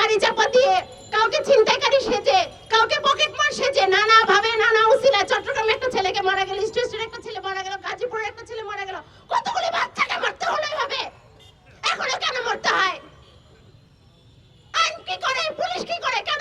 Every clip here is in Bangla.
গাড়ি চাপা দিয়ে কাউকে ছিনতাইকারী সেজে, কাউকে পকেটমার সেজে, নানা ভাবে, নানা উসিলা চট্টগ্রামে একটা ছেলেকে মারা গেল স্টেশনে একটা ছেলে মারা গেল, গাজীপুরের একটা ছেলে মারা গেল। কতগুলি বাচ্চাকে মারতে হলো এভাবে? এখনও কেন মরতে হয়? আইন কি করে? পুলিশ কি করে? কেন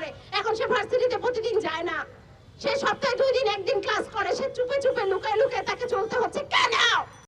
করে। এখন সে ভার্সিটিতে প্রতিদিন যায় না। সে সপ্তাহে দুই দিন একদিন ক্লাস করে, সে চুপে চুপে লুকায় লুকায় তাকে চলতে হতো।